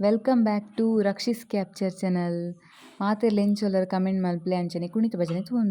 Welcome back to ರಕ್ಷಿಸ್ capture channel ಮಾತೆ ಲೆಂಚೊಲ್ಲರ ಕಮೆಂಟ್ ಮಲ್ಪ್ಲೆ ಅಂಚನೆ ಕುಣಿತ ಭಜನೆ ತೂನ್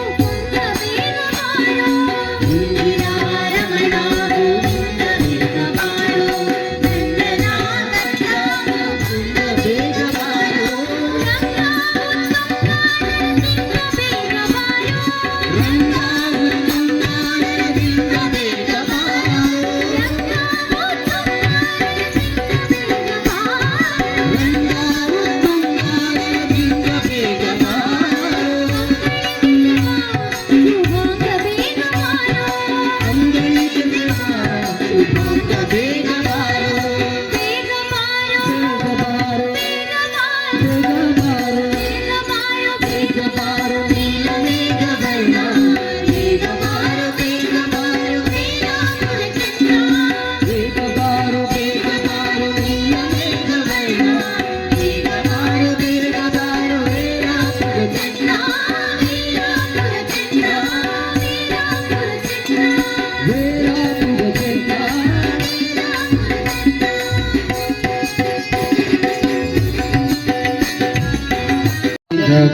পারবে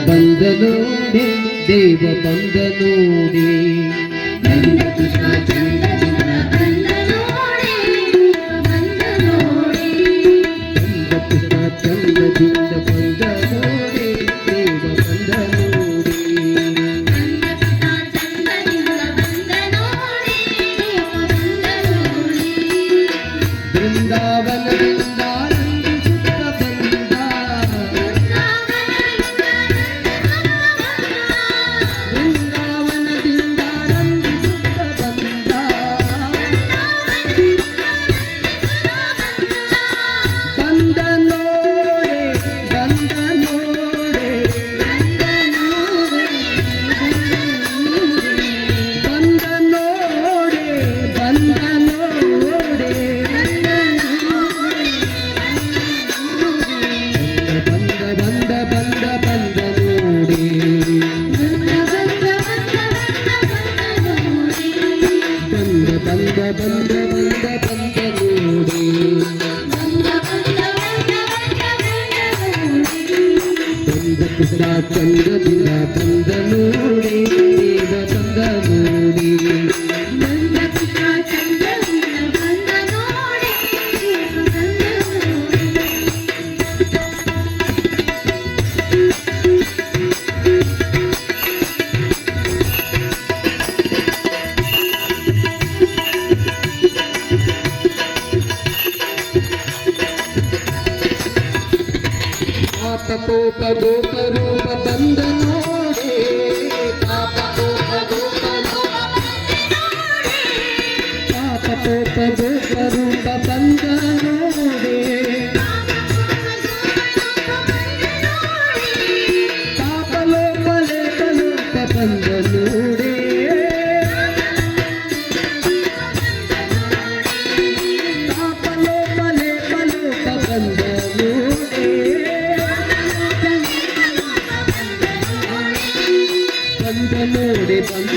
ಬಂದ ನೋಡಿ ದೇವ ಬಂದ ನೋಡಿ. ಚಂದ ಚಂದ ಚಂದನು పాపకోప రూప రూప బంధనో పాపకోప రూప రూప బంధనో ಬಂದ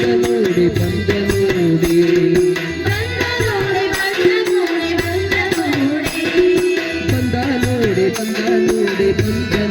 പഞ്ചമൂടി പഞ്ചമൂടി പഞ്ചമൂടി പഞ്ചമൂടി പഞ്ചമൂടി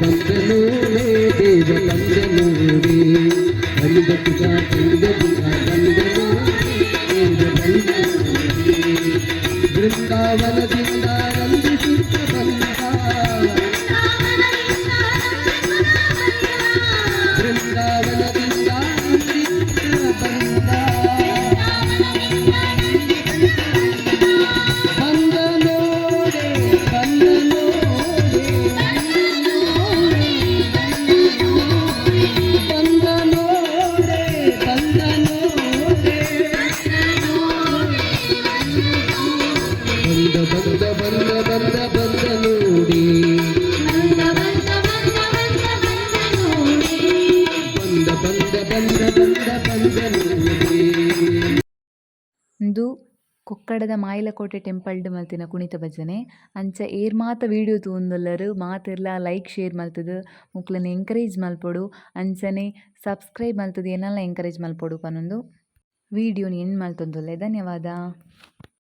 ಬಂದ ನೋಡೆ ದೇವ ಬಂದ ನೋಡಿ ಬಂದ ಕೃಷ್ಣ ಬಂದ ಬಂದ ಬಂದ ಬಂದ ಬಂದ ನೋಡಿ ಬಂದ ಬಂದ ಬಂದ ಬಂದ ಬಂದ ನೋಡಿ ಇಂದು ಕೊಕ್ಕಡದ ಮಾಯಿಲಕೋಟೆ ಟೆಂಪಲ್ಡ್ ಮಲ್ತಿನ ಕುಣಿತ ಭಜನೆ ಅಂಚ ಏರ್ ಮಾತ ವೀಡಿಯೋ ತೂಂದುಲ್ಲರು ಮಾತಿರ್ಲ ಲೈಕ್ ಶೇರ್ ಮಲ್ತದು ಮುಕ್ಲನ್ನು ಎಂಕರೇಜ್ ಮಲ್ಪೊಡು ಅಂಚನೆ ಸಬ್ಸ್ಕ್ರೈಬ್ ಮಲ್ತದು ಏನಲ್ಲ ಎಂಕರೇಜ್ ಮಲ್ಪೊಡು ಪನೊಂದು ವೀಡಿಯೋನ ಎಂಡ್ ಮಲ್ತೊಂದುಲ್ಲೆ ಧನ್ಯವಾದ